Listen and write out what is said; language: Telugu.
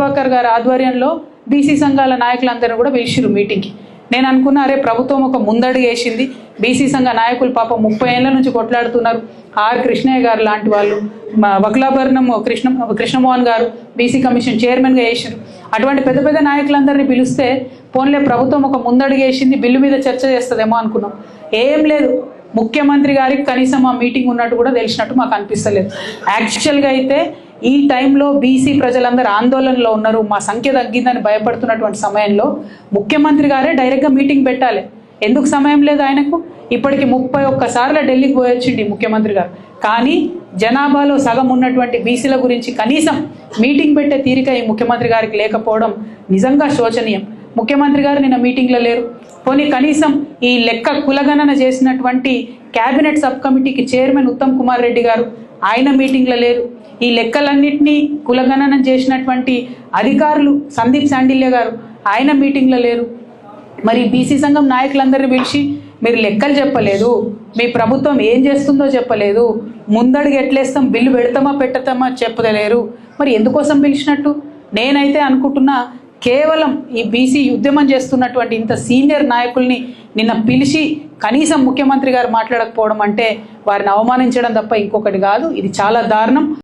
ప్రభాకర్ గారి ఆధ్వర్యంలో బీసీ సంఘాల నాయకులందరూ కూడా పిలిచిరు మీటింగ్కి. నేను అనుకున్నా అరే ప్రభుత్వం ఒక ముందడుగు వేసింది. బీసీ సంఘ నాయకులు పాప ముప్పై ఏళ్ళ నుంచి కొట్లాడుతున్నారు. ఆర్ కృష్ణయ్య గారు లాంటి వాళ్ళు మా వక్లాభరణం కృష్ణ కృష్ణమోహన్ గారు బీసీ కమిషన్ చైర్మన్గా వేసారు అటువంటి పెద్ద పెద్ద నాయకులందరినీ పిలిస్తే పోన్లే ప్రభుత్వం ఒక ముందడుగు వేసింది బిల్లు మీద చర్చ చేస్తుందేమో అనుకున్నాం. ఏం లేదు. ముఖ్యమంత్రి గారికి కనీసం ఆ మీటింగ్ ఉన్నట్టు కూడా తెలిసినట్టు మాకు అనిపిస్తలేదు. యాక్చువల్గా అయితే ఈ టైంలో బీసీ ప్రజలందరూ ఆందోళనలో ఉన్నారు. మా సంఖ్య తగ్గిందని భయపడుతున్నటువంటి సమయంలో ముఖ్యమంత్రి గారే డైరెక్ట్గా మీటింగ్ పెట్టాలి. ఎందుకు సమయం లేదు ఆయనకు? ఇప్పటికి ముప్పై ఒక్కసార్లు ఢిల్లీకి పోయొచ్చిండి ముఖ్యమంత్రి గారు. కానీ జనాభాలో సగం ఉన్నటువంటి బీసీల గురించి కనీసం మీటింగ్ పెట్టే తీరిక ఈ ముఖ్యమంత్రి గారికి లేకపోవడం నిజంగా శోచనీయం. ముఖ్యమంత్రి గారు నిన్న మీటింగ్లో లేరు. పోనీ కనీసం ఈ లెక్క కులగణన చేసినటువంటి కేబినెట్ సబ్ కమిటీకి చైర్మన్ ఉత్తమ్ కుమార్ రెడ్డి గారు ఆయన మీటింగ్లో లేరు. ఈ లెక్కలన్నింటినీ కులగణన చేసినటువంటి అధికారులు సందీప్ శాండిల్య గారు ఆయన మీటింగ్లో లేరు. మరి బీసీ సంఘం నాయకులందరినీ పిలిచి మీరు లెక్కలు చెప్పలేదు మీ ప్రభుత్వం ఏం చేస్తుందో చెప్పలేదు ముందడుగు ఎట్లేస్తాం బిల్లు పెడతామా పెట్టతామా చెప్పలేరు. మరి ఎందుకోసం పిలిచినట్టు? నేనైతే అనుకుంటున్నా కేవలం ఈ బీసీ ఉద్యమం చేస్తున్నటువంటి ఇంత సీనియర్ నాయకుల్ని నిన్న పిలిచి కనీసం ముఖ్యమంత్రి గారు మాట్లాడకపోవడం అంటే వారిని అవమానించడం తప్ప ఇంకొకటి కాదు. ఇది చాలా దారుణం.